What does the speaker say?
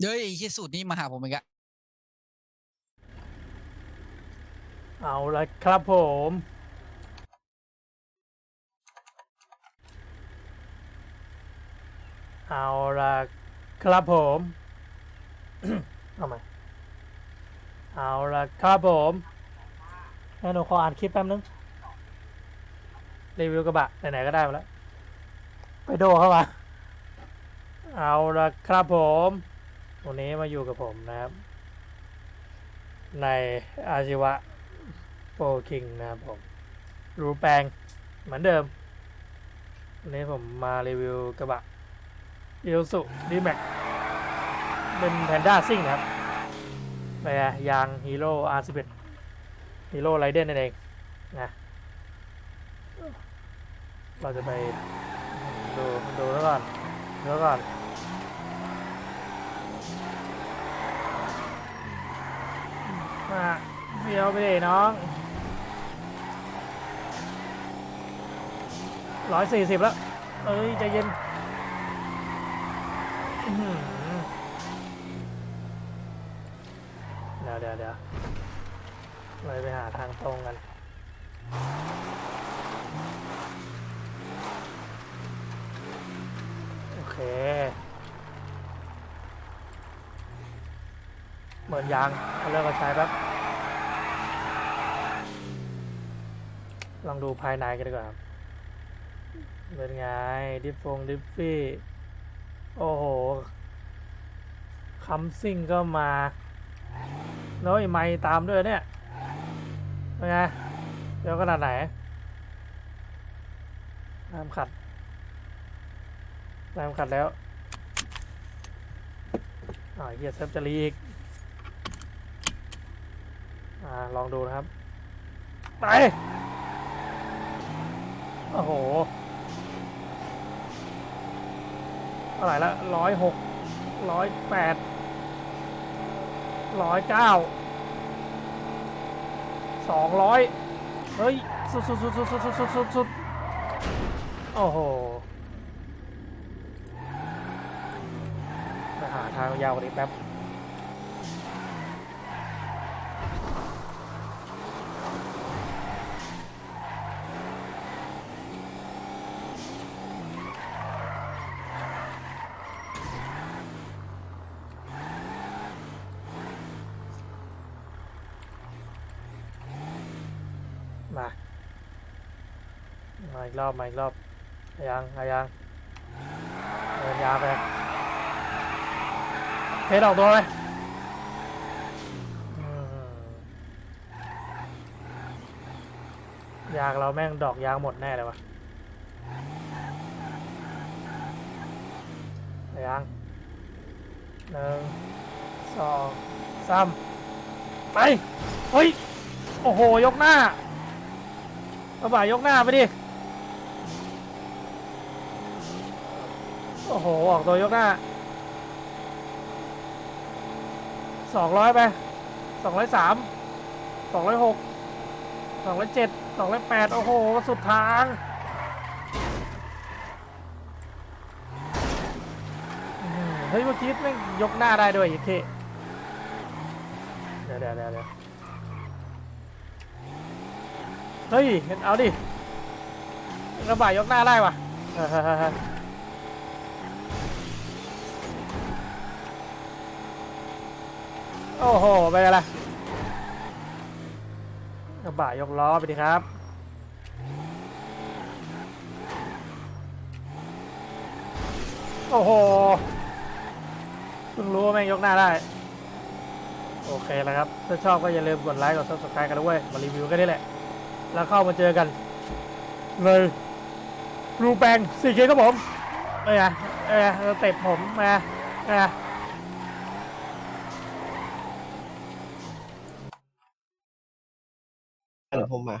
เฮ้ยไอ้ที่สูตรนี้มาหาผมอีกอะเอาละครับผม เอาละครับผม เอาใหม่เอาละครับผมงั้นหนูขออ่านคลิปแป๊บนึง รีวิวกระบะไหนๆก็ได้มาแล้ว ไปโดเข้ามา เอาละครับผมวันนี้มาอยู่กับผมนะครับ ในอาชีวะโปรคิงนะครับผม รูแปลงเหมือนเดิม วันนี้ผมมารีวิวกระบะอิลสุดีแม็กเป็นแพนด้าซิ่งนะครับไปอะยางฮีโร่อาร์ซี11ฮีโร่ไรเดนนั่นเองนะเราจะไปดูดูแล้วก่อนดูแล้วก่อน มา เฟียวไปเลยน้องร้อยสี่สิบแล้ว เอ้ยใจเย็นเดี๋ยวเดี๋ยวเดี๋ยวเลยไปหาทางตรงกันโอเค เหมือนยางเอาเลิกมาใช้แป๊บ ลองดูภายในกันดีกว่าเป็นไง ดิฟฟงดิฟฟี่ โอ้โหคัมซิ่งก็มาแล้วไอ้ไม้ตามด้วยเนี่ยเป็นไงเดี๋ยวขนาดไหนน้ำขัดน้ำขัดแล้วอ่าเฮียเซฟจะรีอีก อ่า ลองดูนะครับ ไป โอ้โหเท่าไหร่ละร้อยหกร้อยแปดร้อยเก้าสองร้อยเฮ้ย สุดสุดสุดสุดสุดสุดสุดสุดโอ้โหไปหาทางยาวกว่านี้แป๊บ มา มาอีกรอบ มาอีกรอบอายังอายังเดินยาไปเพชรออกตัวเลยอืมยางเราแม่งดอกยางหมดแน่เลยวะอายังหนึ่งสองสามไป เฮ้ย โอ้โห ยกหน้า กระบะยกหน้าไปดิ โอ้โห ออกตัวยกหน้า สองร้อยไป สองร้อยสาม สองร้อยหก สองร้อยเจ็ด สองร้อยแปด โอ้โห สุดทางเฮ้ยเมื่อกี้แม่งยกหน้าได้ด้วยอีกทีเดี๋ยวเดี๋ยวเดี๋ยว เดี๋ยเฮ้ย เอาดิกระบะยกหน้าได้ว่ะโอ้โห ไปกันละกระบะยกล้อไปดิครับโอ้โหเพิ่งรู้ว่าแม่งยกหน้าได้ โอเคแล้วครับ ถ้าชอบก็อย่าลืมกดไลค์ กด subscribe กันด้วย มารีวิวกันนี่แหละ แล้วเข้ามาเจอกัน เลยรูแปงสี่เคครับผมเอ้ยอะเอ้ยอะเตะผมมาเอ้ยผมมา